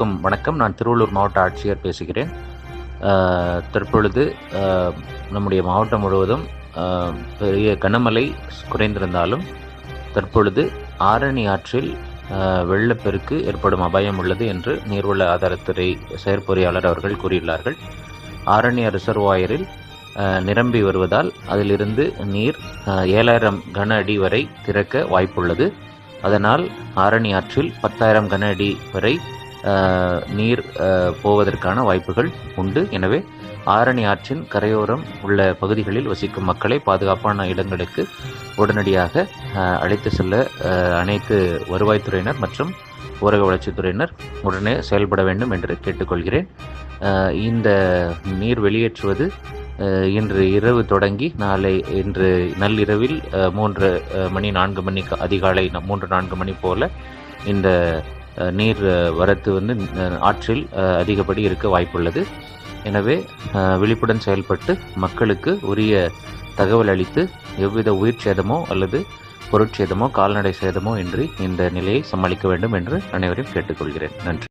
அனைவருக்கும் வணக்கம். நான் திருவள்ளூர் மாவட்ட ஆட்சியர் பேசுகிறேன். தற்பொழுது நம்முடைய மாவட்டம் முழுவதும் பெரிய கனமழை குறைந்திருந்தாலும் தற்பொழுது ஆரணி ஆற்றில் வெள்ளப்பெருக்கு ஏற்படும் அபாயம் உள்ளது என்று நீர்வள ஆதாரத்துறை செயற்பொறியாளர் அவர்கள் கூறியுள்ளார்கள். ஆரணி ரிசர்வாயரில் நிரம்பி வருவதால் அதிலிருந்து நீர் ஏழாயிரம் கன அடி வரை திறக்க வாய்ப்புள்ளது. அதனால் ஆரணி ஆற்றில் பத்தாயிரம் கன அடி வரை நீர் போவதற்கான வாய்ப்புகள் உண்டு. எனவே ஆரணி ஆற்றின் கரையோரம் உள்ள பகுதிகளில் வசிக்கும் மக்களை பாதுகாப்பான இடங்களுக்கு உடனடியாக அழைத்து செல்ல அனைத்து வருவாய்த்துறையினர் மற்றும் ஊரக வளர்ச்சித்துறையினர் உடனே செயல்பட வேண்டும் என்று கேட்டுக்கொள்கிறேன். இந்த நீர் வெளியேற்றுவது இன்று இரவு தொடங்கி நாளை இன்று நள்ளிரவில் மூன்று மணி நான்கு மணி அதிகாலை மூன்று நான்கு மணி போல இந்த நீர் வரத்து வந்து ஆற்றில் அதிகப்படி இருக்க வாய்ப்புள்ளது. எனவே விழிப்புடன் செயல்பட்டு மக்களுக்கு உரிய தகவல் அளித்து எவ்வித உயிர் சேதமோ அல்லது பொருட்சேதமோ கால்நடை சேதமோ இன்றி இந்த நிலையை சமாளிக்க வேண்டும் என்று அனைவரையும் கேட்டுக்கொள்கிறேன். நன்றி.